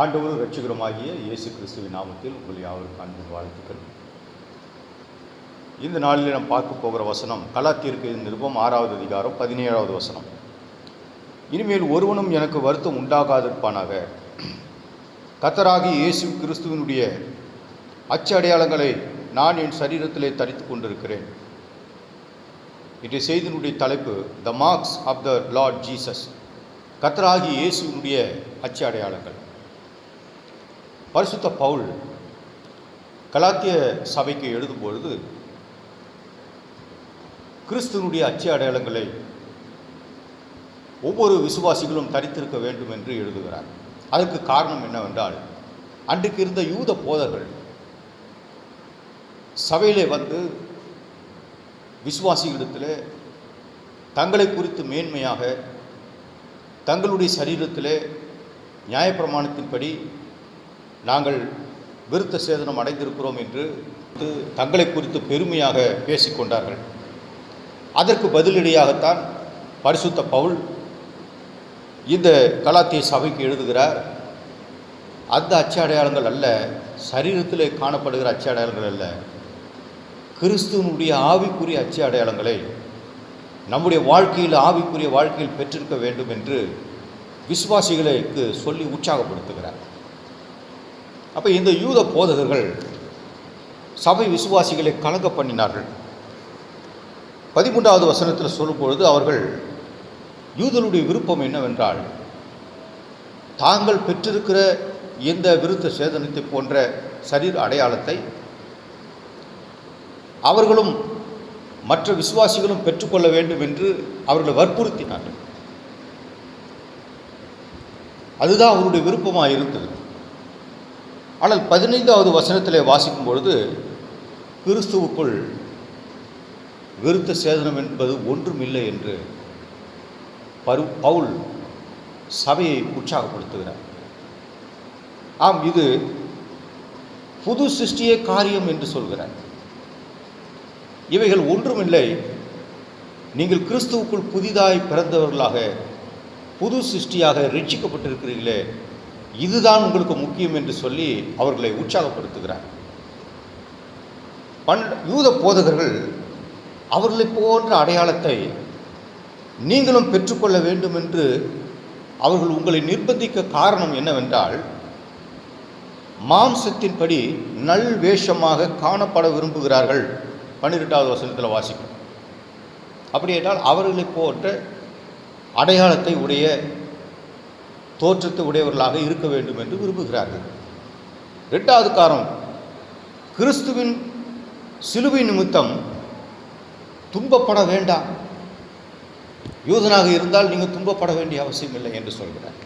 ஆண்டவர் ரட்சிகரமாகிய இயேசு கிறிஸ்துவின் நாமத்தில் உங்கள் யாவருக்கு அன்பின் வாழ்த்துக்கள். இந்த நாளில் நாம் பார்க்க போகிற வசனம் கலாத்திற்கு நிருபம் ஆறாவது அதிகாரம் பதினேழாவது வசனம். இனிமேல் ஒருவனும் எனக்கு வருத்தம் உண்டாகாதிருப்பானாக. கத்தராகி இயேசு கிறிஸ்துவினுடைய அச்சு அடையாளங்களை நான் என் சரீரத்திலே தரித்து கொண்டிருக்கிறேன். இன்றைய செய்தியினுடைய தலைப்பு the marks of the Lord Jesus கத்தராகி இயேசுவினுடைய அச்சு அடையாளங்கள். பரிசுத்த பவுல் கலாத்திய சபைக்கு எழுதும் பொழுது கிறிஸ்துவனுடைய அச்சு அடையாளங்களை ஒவ்வொரு விசுவாசிகளும் தரித்திருக்க வேண்டும் என்று எழுதுகிறார். அதற்கு காரணம் என்னவென்றால் அன்றைக்கு இருந்த யூத போதர்கள் சபையிலே வந்து விசுவாசிகளிடத்தில் தங்களை குறித்து மேன்மையாக தங்களுடைய சரீரத்திலே நியாயப்பிரமாணத்தின்படி நாங்கள் விருத்த சேதனம் அடைந்திருக்கிறோம் என்று தங்களை குறித்து பெருமையாக பேசிக்கொண்டார்கள் அதற்கு பதிலடியாகத்தான் பரிசுத்த பவுல் இந்த கலாத்திய சபைக்கு எழுதுகிறார். அந்த அச்சு அடையாளங்கள் அல்ல சரீரத்திலே காணப்படுகிற அச்சு அடையாளங்கள் அல்ல. கிறிஸ்துவனுடைய ஆவிக்குரிய அச்சு அடையாளங்களை நம்முடைய வாழ்க்கையில் ஆவிக்குரிய வாழ்க்கையில் பெற்றிருக்க வேண்டும் என்று விசுவாசிகளுக்கு சொல்லி உற்சாகப்படுத்துகிறார். அப்போ இந்த யூத போதகர்கள் சபை விசுவாசிகளை கலங்க பண்ணினார்கள். பதிமூன்றாவது வசனத்தில் சொல்லும்பொழுது அவர்கள் யூதனுடைய விருப்பம் என்னவென்றால் தாங்கள் பெற்றிருக்கிற எந்த விருத்த சேதனத்தை போன்ற சரீர அடையாளத்தை அவர்களும் மற்ற விசுவாசிகளும் பெற்றுக்கொள்ள வேண்டும் என்று அவர்களை வற்புறுத்தினார்கள். அதுதான் அவருடைய விருப்பமாக இருந்தது ஆனால் பதினைந்தாவது வசனத்தில் வாசிக்கும் பொழுது கிறிஸ்துவுக்குள் விருத்த சேதனம் என்பது ஒன்றுமில்லை என்று பரு பவுல் சபையை உற்சாகப்படுத்துகிறார். ஆம் இது புது சிருஷ்டிய காரியம் என்று சொல்கிறார். இவைகள் ஒன்றுமில்லை நீங்கள் கிறிஸ்துவுக்குள் புதிதாய் பிறந்தவர்களாக புது சிருஷ்டியாக ரட்சிக்கப்பட்டிருக்கிறீர்களே இதுதான் உங்களுக்கு முக்கியம் என்று சொல்லி அவர்களை உற்சாகப்படுத்துகிறார். பன் யூத போதகர்கள் அவர்களை போன்ற அடையாளத்தை நீங்களும் பெற்றுக்கொள்ள வேண்டும் என்று அவர்கள் உங்களை நிர்பந்திக்க காரணம் என்னவென்றால் மாம்சத்தின்படி நல் வேஷமாக காணப்பட விரும்புகிறார்கள் பன்னிரெண்டாவது வசனத்தில் வாசிக்கும். அப்படி என்றால் அவர்களை போன்ற அடையாளத்தை உடைய தோற்றத்தை உடையவர்களாக இருக்க வேண்டும் என்று விரும்புகிறார்கள். ரெண்டாவது காரணம் கிறிஸ்துவின் சிலுவை நிமித்தம் துன்பப்பட வேண்டாம். யூதனாக இருந்தால் நீங்கள் துன்பப்பட வேண்டிய அவசியம் இல்லை என்று சொல்கிறார்.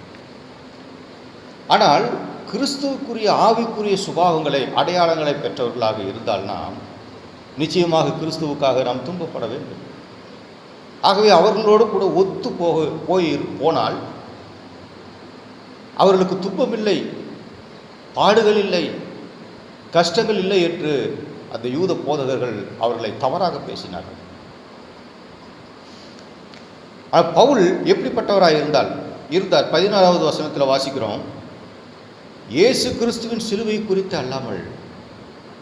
ஆனால் கிறிஸ்துவுக்குரிய ஆவிக்குரிய சுபாவங்களை அடையாளங்களை பெற்றவர்களாக இருந்தால் நாம் நிச்சயமாக கிறிஸ்துவுக்காக நாம் துன்பப்பட வேண்டும். ஆகவே அவர்களோடு கூட ஒத்து போக போய் போனால் அவர்களுக்கு துன்பமில்லை பாடுகள் இல்லை கஷ்டங்கள் இல்லை என்று அந்த யூத போதகர்கள் அவர்களை தவறாக பேசினார்கள். பவுல் எப்படிப்பட்டவராக இருந்தால்? இருந்தார் பதினாறாவது வசனத்தில் வாசிக்கிறோம். இயேசு கிறிஸ்துவின் சிலுவை குறித்து அல்லாமல்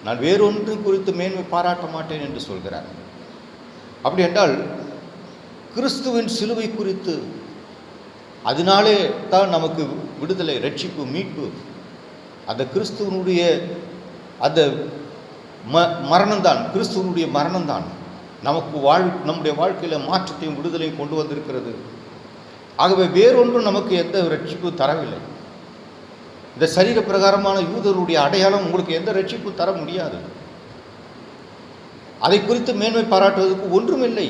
நான் வேறொன்று குறித்து மேன்மை பாராட்ட மாட்டேன் என்று சொல்கிறார். அப்படி என்றால் கிறிஸ்துவின் சிலுவை குறித்து அதனாலே தான் நமக்கு விடுதலை ரட்சிப்பு மீட்பு. அந்த கிறிஸ்துவனுடைய அந்த ம மரணம்தான் கிறிஸ்துவனுடைய மரணம்தான். நமக்கு வாழ் நம்முடைய வாழ்க்கையில் மாற்றத்தையும் விடுதலையும் கொண்டு வந்திருக்கிறது. ஆகவே வேறொன்றும் நமக்கு எந்த ரட்சிப்பு தரவில்லை. இந்த சரீர பிரகாரமான யூதருடைய அடையாளம் உங்களுக்கு எந்த ரட்சிப்பும் தர முடியாது. அதை குறித்து மேன்மை பாராட்டுவதற்கு ஒன்றுமில்லை.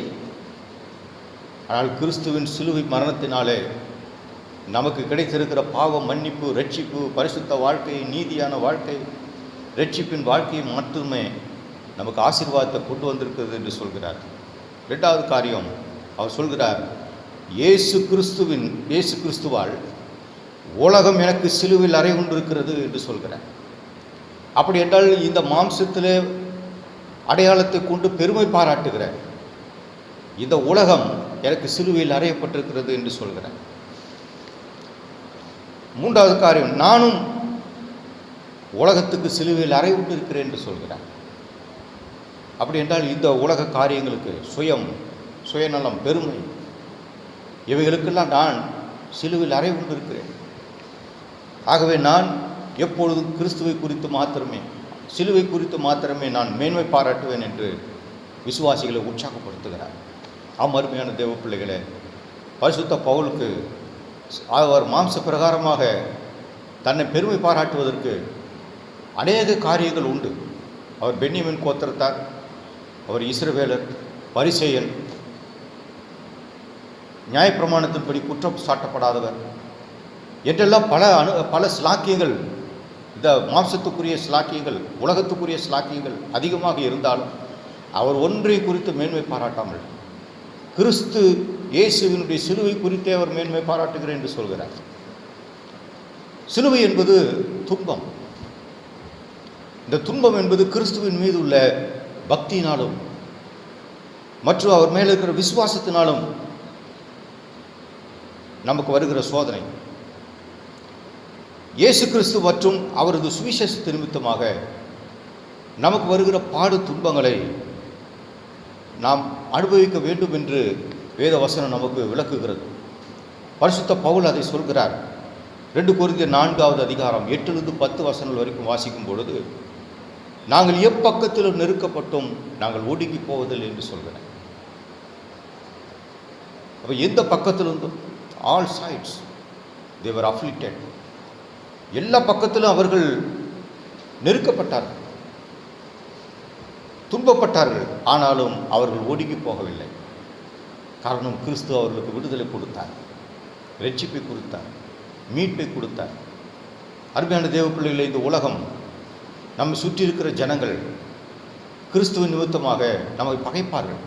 ஆனால் கிறிஸ்துவின் சிலுவை மரணத்தினாலே நமக்கு கிடைத்திருக்கிற பாவம் மன்னிப்பு ரட்சிப்பு பரிசுத்த வாழ்க்கை நீதியான வாழ்க்கை ரட்சிப்பின் வாழ்க்கையை மட்டுமே நமக்கு ஆசீர்வாதத்தை கொண்டு வந்திருக்கிறது என்று சொல்கிறார். ரெண்டாவது காரியம் அவர் சொல்கிறார் இயேசு கிறிஸ்துவின் இயேசு கிறிஸ்துவால் உலகம் எனக்கு சிலுவில் அறை கொண்டிருக்கிறது என்று சொல்கிறார். அப்படி என்றால் இந்த மாம்சத்திலே அடையாளத்தை கொண்டு பெருமை பாராட்டுகிறார். இந்த உலகம் எனக்கு சிலுவையில் அறையப்பட்டிருக்கிறது என்று சொல்கிறேன் மூன்றாவது காரியம் நானும் உலகத்துக்கு சிலுவையில் அறைவுட்டு இருக்கிறேன் என்று சொல்கிறார். அப்படி என்றால் இந்த உலக காரியங்களுக்கு சுயம் சுயநலம் பெருமை இவைகளுக்கெல்லாம் நான் சிலுவையில் அறை இருக்கிறேன். ஆகவே நான் எப்பொழுதும் கிறிஸ்துவை குறித்து மாத்திரமே சிலுவை குறித்து மாத்திரமே நான் மேன்மை பாராட்டுவேன் என்று விசுவாசிகளை உற்சாகப்படுத்துகிறார். அம்மருமையான தேவ பிள்ளைகளை பரிசுத்த பவுலுக்கு அவர் மாம்ச பிரகாரமாக தன்னை பெருமை பாராட்டுவதற்கு அநேக காரியங்கள் உண்டு. அவர் பென்னியமின் கோத்திரத்தார் அவர் இஸ்ரவேலர் பரிசேயன் நியாயப்பிரமாணத்தின்படி குற்றம் சாட்டப்படாதவர். என்றெல்லாம் பல அனு பல சிலாக்கியங்கள் இந்த மாம்சத்துக்குரிய சிலாக்கியங்கள் உலகத்துக்குரிய சிலாக்கியங்கள் அதிகமாக இருந்தாலும் அவர் ஒன்றை குறித்து மேன்மை பாராட்டாமல் கிறிஸ்து இயேசுவினுடைய சிலுவை குறித்தே அவர் மேன்மை பாராட்டுகிறேன் என்று சொல்கிறார். சிலுவை என்பது துன்பம். இந்த துன்பம் என்பது கிறிஸ்துவின் மீது உள்ள பக்தியினாலும் மற்றும் அவர் மேலே இருக்கிற விசுவாசத்தினாலும் நமக்கு வருகிற சோதனை. இயேசு கிறிஸ்து மற்றும் அவரது சுவிசேஷத்து நிமித்தமாக நமக்கு வருகிற பாடு துன்பங்களை நாம் அனுபவிக்க வேண்டும் என்று வேத வசனம் நமக்கு விளக்குகிறது. பரிசுத்த பவுல் அதை சொல்கிறார். ரெண்டு குருந்திய நான்காவது அதிகாரம் எட்டிலிருந்து பத்து வசனங்கள் வரைக்கும் வாசிக்கும் பொழுது நாங்கள் எப்பக்கத்திலும் நெருக்கப்பட்டோம் நாங்கள் ஒடுங்கி போவதில்லை என்று சொல்கிறேன் அப்போ எந்த பக்கத்திலிருந்தும்? ஆல் சைட்ஸ் தேவர் அஃப்ளிக்டட் எல்லா பக்கத்திலும் அவர்கள் நெருக்கப்பட்டார்கள். துன்பப்பட்டார்கள். ஆனாலும் அவர்கள் ஒடுங்கி போகவில்லை. காரணம் கிறிஸ்து அவர்களுக்கு விடுதலை கொடுத்தார் ரட்சிப்பை கொடுத்தார் மீட்பை கொடுத்தார். அருமையான தேவ பிள்ளைகளை இந்த உலகம் நம்மை சுற்றி இருக்கிற ஜனங்கள் கிறிஸ்துவின் நிமித்தமாக நம்மை பகைப்பார்கள்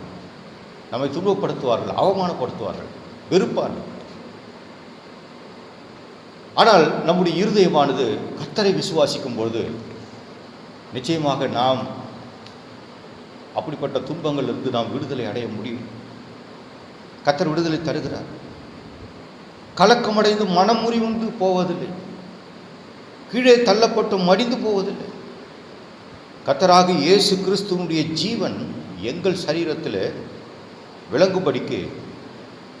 நம்மை துன்பப்படுத்துவார்கள் அவமானப்படுத்துவார்கள் வெறுப்பார்கள். ஆனால் நம்முடைய இருதயமானது கத்தரை விசுவாசிக்கும் பொழுது நிச்சயமாக நாம் அப்படிப்பட்ட துன்பங்களிலிருந்து நாம் விடுதலை அடைய முடியும். கத்தர் விடுதலை தருகிறார். கலக்கமடைந்து மனம் முறிவுண்டு போவதில்லை. கீழே தள்ளப்பட்டு மடிந்து போவதில்லை. கத்தராக இயேசு கிறிஸ்துவனுடைய ஜீவன் எங்கள் சரீரத்தில் விளங்கும்படிக்கு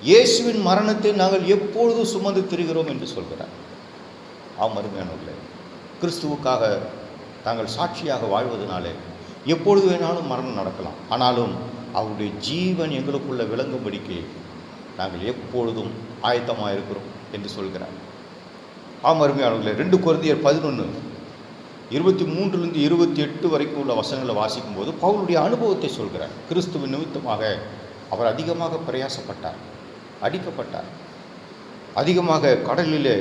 இயேசுவின் மரணத்தை நாங்கள் எப்பொழுதும் சுமந்து திரிகிறோம் என்று சொல்கிறார். ஆம் அருமையானவர்களே கிறிஸ்துவுக்காக தாங்கள் சாட்சியாக வாழ்வதனாலே எப்பொழுது வேணாலும் மரணம் நடக்கலாம். ஆனாலும் அவருடைய ஜீவன் எங்களுக்குள்ள விளங்கும்படிக்கு நாங்கள் எப்பொழுதும் ஆயத்தமாக இருக்கிறோம் என்று சொல்கிறார். ஆம் அருமையாளர்களே ரெண்டு குழந்தையர் பதினொன்று இருபத்தி மூன்றுலேருந்து இருபத்தி எட்டு வரைக்கும் உள்ள வசனங்களை வாசிக்கும்போது பவுலுடைய அனுபவத்தை சொல்கிறார். கிறிஸ்துவ நிமித்தமாக அவர் அதிகமாக பிரயாசப்பட்டார் அடிக்கப்பட்டார். அதிகமாக கடலிலே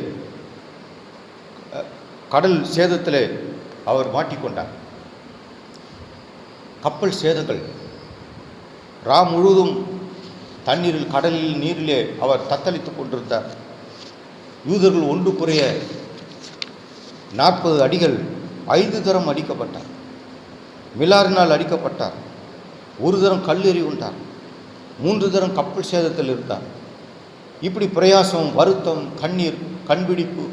கடல் சேதத்திலே அவர் மாட்டிக்கொண்டார். கப்பல் சேதங்கள் ரா முழுவதும் தண்ணீரில் கடலில் நீரிலே அவர் தத்தளித்துக் கொண்டிருந்தார். யூதர்கள் ஒன்று குறைய நாற்பது அடிகள் ஐந்து தரம் அடிக்கப்பட்டார். மிலாரினால் அடிக்கப்பட்டார். ஒரு தரம் கல்லெறி உண்டார். மூன்று தரம் கப்பல் சேதத்தில் இருந்தார். இப்படி பிரயாசம் வருத்தம் கண்ணீர் கண்பிடிப்பு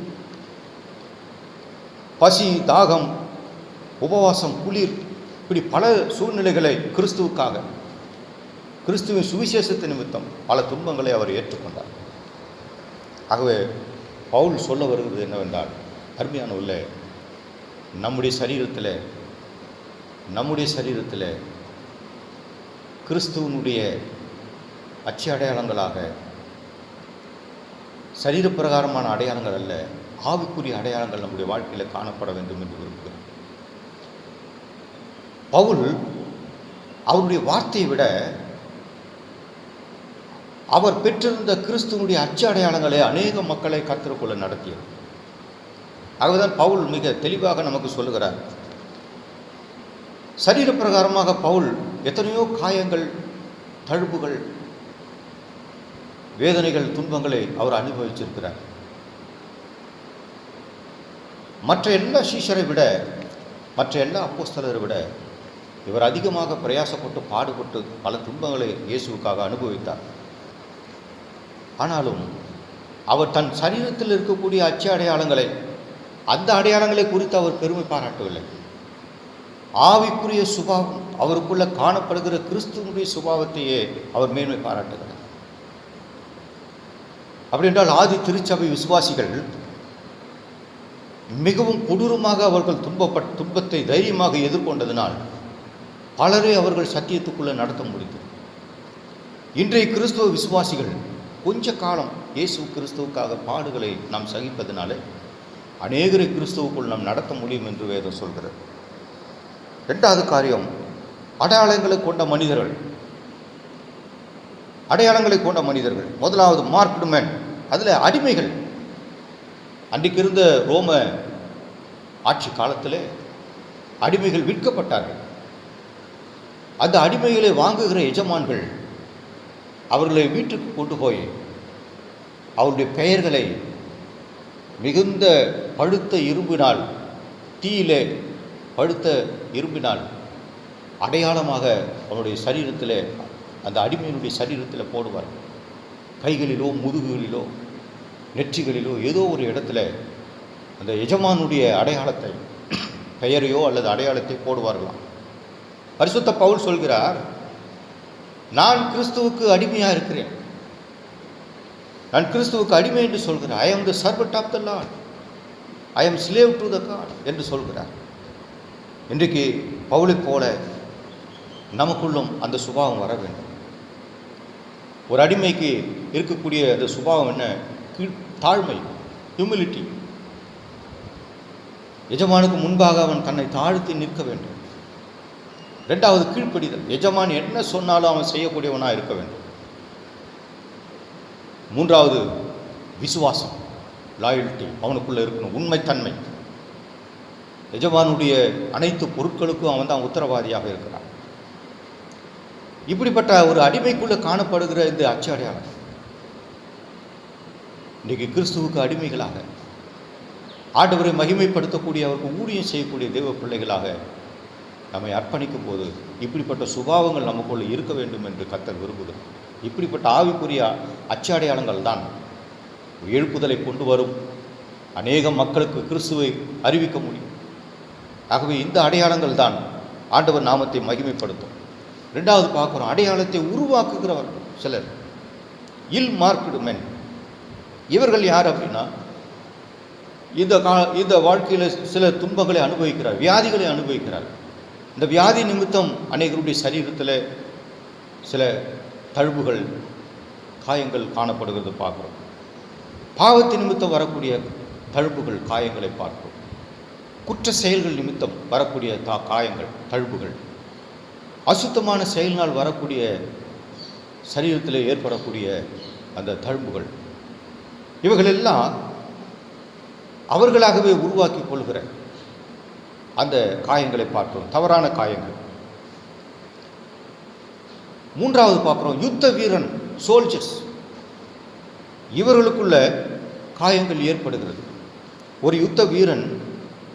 பசி தாகம் உபவாசம் குளிர் இப்படி பல சூழ்நிலைகளை கிறிஸ்துவுக்காக கிறிஸ்துவின் சுவிசேஷத்து நிமித்தம் பல துன்பங்களை அவர் ஏற்றுக்கொண்டார். ஆகவே பவுல் சொல்ல வருகிறது என்னவென்றால் அருமையான உள்ள நம்முடைய சரீரத்தில் நம்முடைய சரீரத்தில் கிறிஸ்துவனுடைய அச்சு அடையாளங்களாக சரீரப்பிரகாரமான அடையாளங்கள் அல்ல ஆவிக்குரிய அடையாளங்கள் நம்முடைய வாழ்க்கையில் காணப்பட வேண்டும் என்று விரும்புகிறோம். பவுல் அவருடைய வார்த்தையை விட அவர் பெற்றிருந்த கிறிஸ்துவனுடைய அச்சு அடையாளங்களை அநேக மக்களை கத்திரக்குள்ள நடத்தியது. ஆகவேதான் பவுல் மிக தெளிவாக நமக்கு சொல்லுகிறார். சரீரப்பிரகாரமாக பவுல் எத்தனையோ காயங்கள் தழுப்புகள் வேதனைகள் துன்பங்களை அவர் அனுபவிச்சிருக்கிறார். மற்ற எல்லா சீஷரை விட மற்ற எல்லா அப்போஸ்தலரை விட இவர் அதிகமாக பிரயாசப்பட்டு பாடுபட்டு பல துன்பங்களை இயேசுவுக்காக அனுபவித்தார். ஆனாலும் அவர் தன் சரீரத்தில் இருக்கக்கூடிய அச்சு அடையாளங்களை அந்த அடையாளங்களை குறித்து அவர் பெருமை பாராட்டவில்லை. ஆவிக்குரிய சுபாவம் அவருக்குள்ள காணப்படுகிற கிறிஸ்துவனுடைய சுபாவத்தையே அவர் மேன்மை பாராட்டுகிறார். அப்படி என்றால் ஆதி திருச்சபை விசுவாசிகள் மிகவும் கொடூரமாக அவர்கள் துன்பப்பட் துன்பத்தை தைரியமாக எதிர்கொண்டதினால் பலரை அவர்கள் சத்தியத்துக்குள்ளே நடத்த முடிந்தது. இன்றைய கிறிஸ்துவ விசுவாசிகள் கொஞ்ச காலம் இயேசு கிறிஸ்துவுக்காக பாடுகளை நாம் சகிப்பதனாலே அநேகரை கிறிஸ்துவுக்குள் நாம் நடத்த முடியும் என்று வேதம் சொல்கிறது. ரெண்டாவது காரியம் அடையாளங்களை கொண்ட மனிதர்கள். அடையாளங்களை கொண்ட மனிதர்கள். முதலாவது மார்க்டு மேன் அதில் அடிமைகள். அன்றைக்கு இருந்த ரோம ஆட்சி காலத்தில் அடிமைகள் விற்கப்பட்டார்கள். அந்த அடிமைகளை வாங்குகிற எஜமான்கள் அவர்களை வீட்டுக்கு கொண்டு போய் அவருடைய பெயர்களை மிகுந்த பழுத்த இரும்பினால் தீயிலே பழுத்த இரும்பினால் அடையாளமாக அவனுடைய சரீரத்தில் அந்த அடிமையினுடைய சரீரத்தில் போடுவார். கைகளிலோ முதுகுகளிலோ நெற்றிகளிலோ ஏதோ ஒரு இடத்துல அந்த எஜமானுடைய அடையாளத்தை பெயரையோ அல்லது அடையாளத்தை போடுவார்களாம். பரிசுத்த பவுல் சொல்கிறார் நான் கிறிஸ்துவுக்கு அடிமையாக இருக்கிறேன் நான் கிறிஸ்துவுக்கு அடிமை என்று சொல்கிறேன் I am the servant of the Lord I am slave to the God என்று சொல்கிறார். இன்றைக்கு பவுளை போல நமக்குள்ளும் அந்த சுபாவம் வர வேண்டும். ஒரு அடிமைக்கு இருக்கக்கூடிய அந்த சுபாவம் என்ன? கீழ் தாழ்மை ஹியூமிலிட்டி எஜமானுக்கு முன்பாக அவன் தன்னை தாழ்த்தி நிற்க வேண்டும். ரெண்டாவது கீழ்ப்படிதல். எஜமான் என்ன சொன்னாலும் அவன் செய்யக்கூடியவனாக இருக்க வேண்டும். மூன்றாவது விசுவாசம். லாயல்ட்டி அவனுக்குள்ளே இருக்கணும். உண்மைத்தன்மை. எஜமானுடைய அனைத்து பொருட்களுக்கும் அவன் தான் உத்தரவாதியாக இருக்கிறான். இப்படிப்பட்ட ஒரு அடிமைக்குள்ளே காணப்படுகிற இந்த அச்சு அடையாளம் இன்றைக்கு கிறிஸ்துவுக்கு அடிமைகளாக ஆண்டவரை மகிமைப்படுத்தக்கூடிய அவருக்கு ஊழியம் செய்யக்கூடிய தெய்வ பிள்ளைகளாக நம்மை அர்ப்பணிக்கும் போது இப்படிப்பட்ட சுபாவங்கள் நமக்குள்ள இருக்க வேண்டும் என்று கத்தர் விரும்புகிறார் இப்படிப்பட்ட ஆவிக்குரிய அச்சாடையாளங்கள் தான் எழுப்புதலை கொண்டு வரும். அநேக மக்களுக்கு கிறிஸ்துவை அறிவிக்க முடியும். ஆகவே இந்த அடையாளங்கள் தான் ஆண்டவர் நாமத்தை மகிமைப்படுத்தும். ரெண்டாவது பார்க்குறோம் அடையாளத்தை உருவாக்குகிறவர் சிலர். Ill marked men. இவர்கள் யார் அப்படின்னா இந்த கா இந்த வாழ்க்கையில் சில துன்பங்களை அனுபவிக்கிறார் வியாதிகளை அனுபவிக்கிறார். இந்த வியாதி நிமித்தம் அநேகருடைய சரீரத்தில் சில தழும்புகள் காயங்கள் காணப்படுகிறது பார்க்குறோம். பாவத்து நிமித்தம் வரக்கூடிய தழும்புகள் காயங்களை பார்க்கிறோம். குற்ற செயல்கள் நிமித்தம் வரக்கூடிய தா காயங்கள் தழும்புகள். அசுத்தமான செயலினால் வரக்கூடிய சரீரத்தில் ஏற்படக்கூடிய அந்த தழும்புகள். இவைகளெல்லாம் அவர்களாகவே உருவாக்கி கொள்கிற அந்த காயங்களை பார்க்கிறோம். தவறான காயங்கள். மூன்றாவது பார்க்குறோம் யுத்த வீரன் சோல்ஜர்ஸ் இவர்களுக்குள்ள காயங்கள் ஏற்படுகிறது. ஒரு யுத்த வீரன்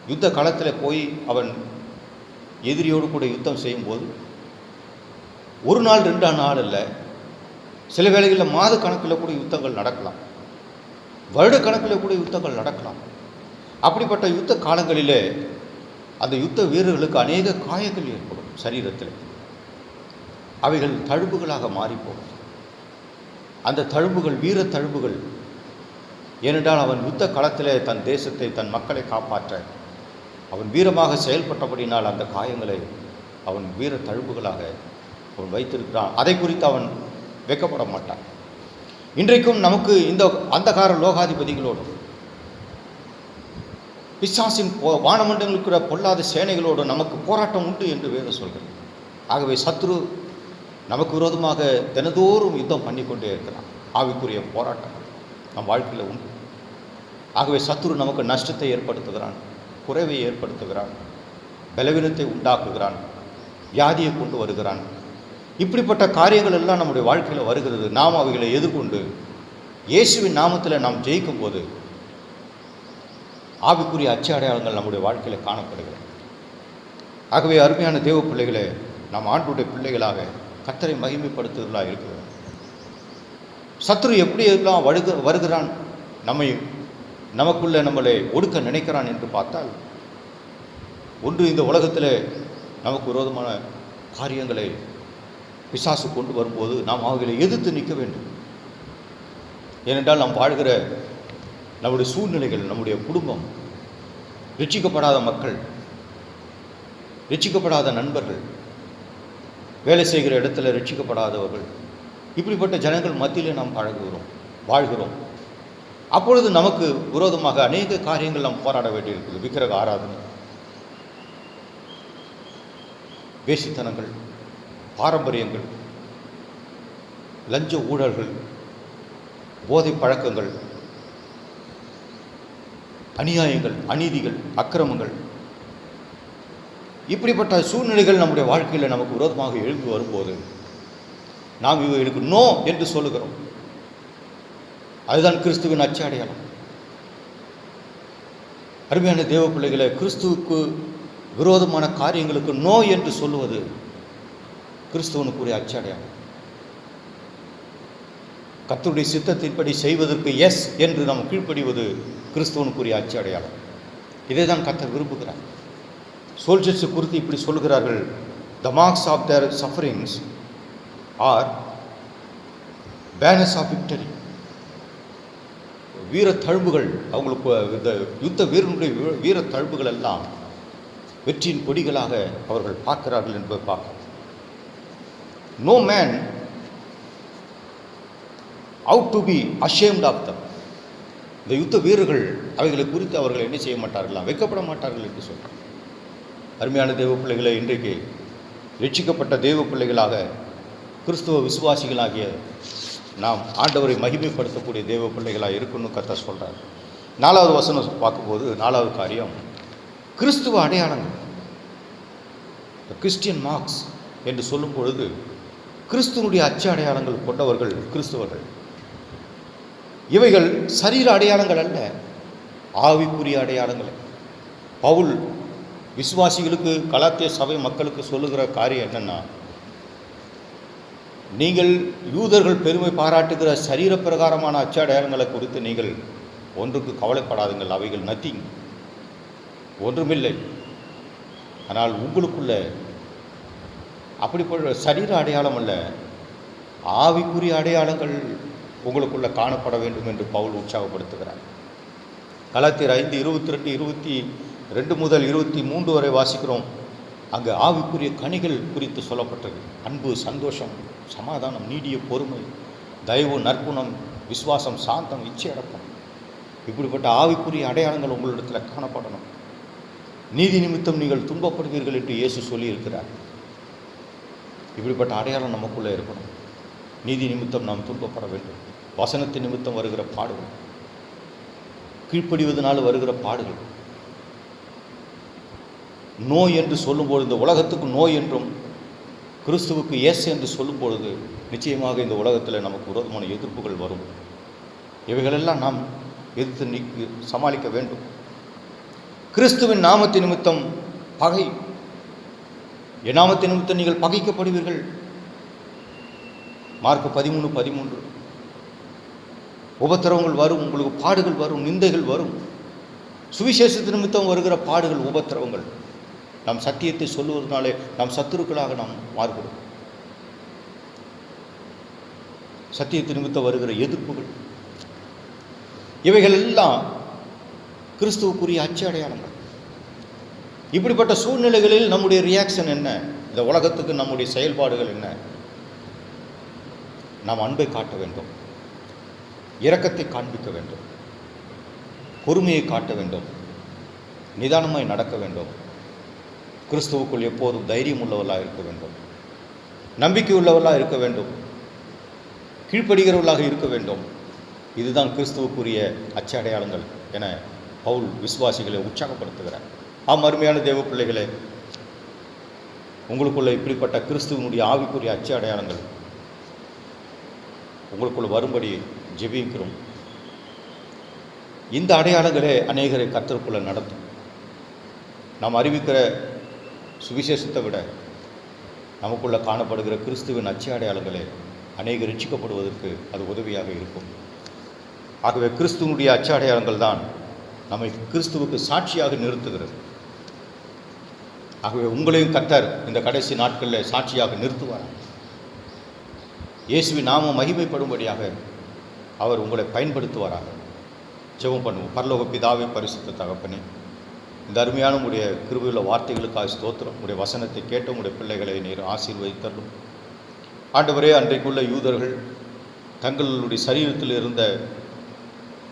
யுத்த களத்தில் போய் அவன் எதிரியோடு கூட யுத்தம் செய்யும்போது ஒரு நாள் ரெண்டு நாள் இல்லை சில வேளைகளில் மாத கணக்கில் கூட யுத்தங்கள் நடக்கலாம். வருட கணக்கில் கூட யுத்தங்கள் நடக்கலாம். அப்படிப்பட்ட யுத்த காலங்களிலே அந்த யுத்த வீரர்களுக்கு அநேக காயங்கள் ஏற்படும் சரீரத்தில். அவைகள் தழும்புகளாக மாறிப்போகும் அந்த தழும்புகள் வீர தழும்புகள் ஏனென்றால் அவன் யுத்த களத்திலே தன் தேசத்தை தன் மக்களை காப்பாற்ற அவன் வீரமாக செயல்பட்டபடினால் அந்த காயங்களை அவன் வீர தழும்புகளாக அவன் வைத்திருக்கிறான். அதை குறித்து அவன் வெக்கப்பட மாட்டான். இன்றைக்கும் நமக்கு இந்த அந்தகார லோகாதிபதிகளோடும் பிசாசின் போ வானமண்டலத்தில் பொல்லாத சேனைகளோடு நமக்கு போராட்டம் உண்டு என்று வேதம் சொல்கிறது. ஆகவே சத்ரு நமக்கு விரோதமாக தினதோறும் யுத்தம் பண்ணி கொண்டே இருக்கிறான். ஆவிக்குரிய போராட்டம் நம் வாழ்க்கையில் உண்டு. ஆகவே சத்ரு நமக்கு நஷ்டத்தை ஏற்படுத்துகிறான் குறைவை ஏற்படுத்துகிறான் பலவீனத்தை உண்டாக்குகிறான் வியாதியை கொண்டு வருகிறான். இப்படிப்பட்ட காரியங்கள் எல்லாம் நம்முடைய வாழ்க்கையில் வருகிறது. நாம் அவைகளை எதிர்கொண்டு இயேசுவின் நாமத்தில் நாம் ஜெயிக்கும் போது ஆவிக்குரிய அச்சு அடையாளங்கள் நம்முடைய வாழ்க்கையில் காணப்படுகிறது. ஆகவே அருமையான தேவ பிள்ளைகளை நாம் ஆண்டுடைய பிள்ளைகளாக கத்தரை மகிமைப்படுத்துவர்களாக இருக்கிறோம். சத்ரு எப்படி எல்லாம் வருக வருகிறான் நம்மை நமக்குள்ள நம்மளை ஒடுக்க நினைக்கிறான் என்று பார்த்தால் ஒன்று இந்த உலகத்தில் நமக்கு விரோதமான காரியங்களை பிசாசு கொண்டு வரும்போது நாம் அவர்களை எதிர்த்து நிற்க வேண்டும். ஏனென்றால் நாம் வாழ்கிற நம்முடைய சூழ்நிலைகள் நம்முடைய குடும்பம் ரட்சிக்கப்படாத மக்கள் ரட்சிக்கப்படாத நண்பர்கள் வேலை செய்கிற இடத்துல ரட்சிக்கப்படாதவர்கள் இப்படிப்பட்ட ஜனங்கள் மத்தியிலே நாம் பழகுகிறோம் வாழ்கிறோம். அப்பொழுது நமக்கு விரோதமாக அநேக காரியங்கள் நாம் போராட வேண்டியிருக்குது விக்கிரக ஆராதனை வேசித்தனங்கள் பாரம்பரியங்கள் லஞ்ச ஊழல்கள் போதை பழக்கங்கள் அநியாயங்கள் அநீதிகள் அக்கிரமங்கள். இப்படிப்பட்ட சூழ்நிலைகள் நம்முடைய வாழ்க்கையில் நமக்கு விரோதமாக எழுந்து வரும்போது நாம் இவைகளுக்கு நோ என்று சொல்லுகிறோம். அதுதான் கிறிஸ்துவின் அச்சு அடையாளம். அருமையான தேவ பிள்ளைகளை கிறிஸ்துவுக்கு விரோதமான காரியங்களுக்கு நோ என்று சொல்லுவது கிறிஸ்துவனுக்குரிய அச்சு அடையாளம். கத்தருடைய சித்தத்தின்படி செய்வதற்கு எஸ் என்று நாம் கீழ்ப்படிவது கிறிஸ்துவனுக்குரிய அச்சு அடையாளம். இதை தான் கத்த விரும்புகிறார். சோல்ஜர்ஸு குறித்து இப்படி சொல்கிறார்கள் the marks of their sufferings are banners of victory வீர தழும்புகள் அவங்களுக்கு இந்த யுத்த வீரனுடைய வீரத்தழும்புகள் வீர தழும்புகள் எல்லாம் வெற்றியின் கொடிகளாக அவர்கள் பார்க்கிறார்கள் என்பதை பார்க்க no man ought to be ashamed of them இந்த யுத்த வீரர்கள் அவைகளை குறித்து அவர்கள் என்ன செய்ய மாட்டார்களாம் வைக்கப்பட மாட்டார்கள் என்று சொல்கிறார் அருமையான தேவ பிள்ளைகளை இன்றைக்கு ரட்சிக்கப்பட்ட தெய்வ பிள்ளைகளாக கிறிஸ்துவ விசுவாசிகளாகிய நாம் ஆண்டவரை மகிமைப்படுத்தக்கூடிய தெய்வ பிள்ளைகளாக இருக்கணும்னு கத்த சொல்கிறார் நாலாவது வசனம் பார்க்கும்போது நாலாவது காரியம் கிறிஸ்துவ அடையாளங்கள். கிறிஸ்டியன் மார்க்ஸ் என்று சொல்லும் பொழுது கிறிஸ்துவனுடைய அச்ச அடையாளங்கள் கொண்டவர்கள் கிறிஸ்துவர்கள். இவைகள் சரீர அடையாளங்கள் அல்ல ஆவிக்குரிய அடையாளங்கள். பவுல் விசுவாசிகளுக்கு கலாத்திய சபை மக்களுக்கு சொல்லுகிற காரியம் என்னென்னா நீங்கள் யூதர்கள் பெருமை பாராட்டுகிற சரீர பிரகாரமான அச்சடையாளங்களை குறித்து நீங்கள் ஒன்றுக்கு கவலைப்படாதுங்கள் அவைகள் நத்திங் ஒன்றுமில்லை. ஆனால் உங்களுக்குள்ள அப்படிப்பட்ட சரீர அடையாளம் அல்ல ஆவிக்குரிய அடையாளங்கள் உங்களுக்குள்ளே காணப்பட வேண்டும் என்று பவுல் உற்சாகப்படுத்துகிறார். கலாத்தியர் ஐந்து இருபத்தி ரெண்டு இருபத்தி ரெண்டு முதல் இருபத்தி மூன்று வரை வாசிக்கிறோம். அங்கு ஆவிக்குரிய கனிகள் குறித்து சொல்லப்பட்டது. அன்பு சந்தோஷம் சமாதானம் நீடிய பொறுமை தயவு நற்குணம் விசுவாசம் சாந்தம் இச்சையடக்கம் இப்படிப்பட்ட ஆவிக்குரிய அடையாளங்கள் உங்களிடத்தில் காணப்படணும். நீதி நிமித்தம் நீங்கள் துன்பப்படுவீர்கள் என்று இயேசு சொல்லியிருக்கிறார். இப்படிப்பட்ட அடையாளம் நமக்குள்ளே இருக்கணும். நீதி நிமித்தம் நாம் துன்பப்பட வேண்டும். வசனத்து நிமித்தம் வருகிற பாடுகள் கீழ்ப்படிவதனால் வருகிற பாடுகள். நோய் என்று சொல்லும்பொழுது இந்த உலகத்துக்கு நோய் என்றும் கிறிஸ்துவுக்கு இயேசு என்று சொல்லும் பொழுது நிச்சயமாக இந்த உலகத்தில் நமக்கு விரோதமான எதிர்ப்புகள் வரும். இவைகளெல்லாம் நாம் எதிர்த்து நீக்கி சமாளிக்க வேண்டும். கிறிஸ்துவின் நாமத்தின் நிமித்தம் பகை. என் நாமத்தின் நிமித்தம் நீங்கள் பகைக்கப்படுவீர்கள். மார்க் பதிமூணு பதிமூன்று. உபத்திரவங்கள் வரும் உங்களுக்கு பாடுகள் வரும் நிந்தைகள் வரும். சுவிசேஷத்து நிமித்தம் வருகிற பாடுகள் உபத்திரவங்கள். நாம் சத்தியத்தை சொல்லுவதனாலே நாம் சத்துருக்களாக நாம் மாறுகிறோம் சத்தியத்து நிமித்தம் வருகிற எதிர்ப்புகள். இவைகள் எல்லாம் கிறிஸ்துவுக்குரிய அச்சு அடையாளங்கள் இப்படிப்பட்ட சூழ்நிலைகளில் நம்முடைய ரியாக்ஷன் என்ன? இந்த உலகத்துக்கு நம்முடைய செயல்பாடுகள் என்ன? நாம் அன்பை காட்ட வேண்டும். இரக்கத்தை காண்பிக்க வேண்டும். பொறுமையை காட்ட வேண்டும். நிதானமாய் நடக்க வேண்டும். கிறிஸ்துவுக்குள் எப்போதும் தைரியம் உள்ளவர்களாக இருக்க வேண்டும். நம்பிக்கை உள்ளவர்களாக இருக்க வேண்டும். கீழ்ப்படுகிறவர்களாக இருக்க வேண்டும். இதுதான் கிறிஸ்துவுக்குரிய அச்ச அடையாளங்கள் என பவுல் விசுவாசிகளை உற்சாகப்படுத்துகிறார். ஆம் அருமையான தேவ பிள்ளைகளே உங்களுக்குள்ள இப்படிப்பட்ட கிறிஸ்துவனுடைய ஆவிக்குரிய அச்ச அடையாளங்கள் உங்களுக்குள்ள வரும்படி ஜெபிக்கிறோம். இந்த அடையாளங்களே அநேகரை கத்தருக்குள்ளே நடத்தும். நாம் அறிவிக்கிற சுவிசேஷத்தை விட நமக்குள்ளே காணப்படுகிற கிறிஸ்துவின் அச்சு அடையாளங்களே அநேகர் ரட்சிக்கப்படுவதற்கு அது உதவியாக இருக்கும். ஆகவே கிறிஸ்துவனுடைய அச்ச அடையாளங்கள் தான் நம்மை கிறிஸ்துவுக்கு சாட்சியாக நிறுத்துகிறது. ஆகவே உங்களையும் கத்தர் இந்த கடைசி நாட்களில் சாட்சியாக நிறுத்துவார் இயேசுவின் நாமம் மகிமைப்படும்படியாக அவர் உங்களை பயன்படுத்துவாராக. ஜெபம் பண்ணுவோம். பரலோக பிதாவை பரிசுத்த தகப்பனே இந்த அருமையான உடைய கிருபியுள்ள வார்த்தைகளுக்காக ஸ்தோத்திரம். உடைய வசனத்தை கேட்ட உடைய பிள்ளைகளை நீர் ஆசீர்வதித்தரலும். ஆண்டவரே அன்றைக்குள்ள யூதர்கள் தங்களுடைய சரீரத்தில் இருந்த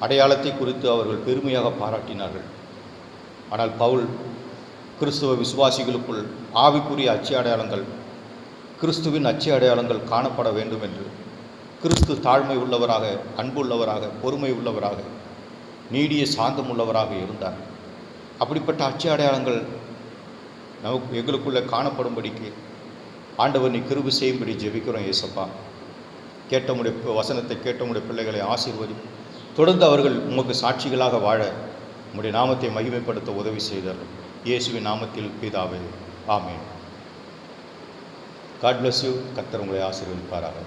அடையாளத்தை குறித்து அவர்கள் பெருமையாக பாராட்டினார்கள். ஆனால் பவுல் கிறிஸ்துவ விசுவாசிகளுக்குள் ஆவிக்குரிய அச்சு அடையாளங்கள் கிறிஸ்துவின் அச்சு அடையாளங்கள் காணப்பட வேண்டும் என்று கிறிஸ்து தாழ்மை உள்ளவராக அன்பு உள்ளவராக பொறுமை உள்ளவராக நீடிய சாந்தம் உள்ளவராக இருந்தார். அப்படிப்பட்ட அச்சு அடையாளங்கள் நமக்கு எங்களுக்குள்ளே காணப்படும்படிக்கு ஆண்டவர் நீ கிருபி செய்யும்படி ஜெபிக்கிறோம் ஏசப்பா கேட்டமுடைய வசனத்தை கேட்டமுடைய பிள்ளைகளை ஆசீர்வதி தொடர்ந்து அவர்கள் உமக்கு சாட்சிகளாக வாழ உம்முடைய நாமத்தை மகிமைப்படுத்த உதவி செய்தார். இயேசுவின் நாமத்தில் பிதாவே ஆமேன். காட் பிளஸ் யூ கத்தர் உங்களை ஆசீர்வதிப்பாராக.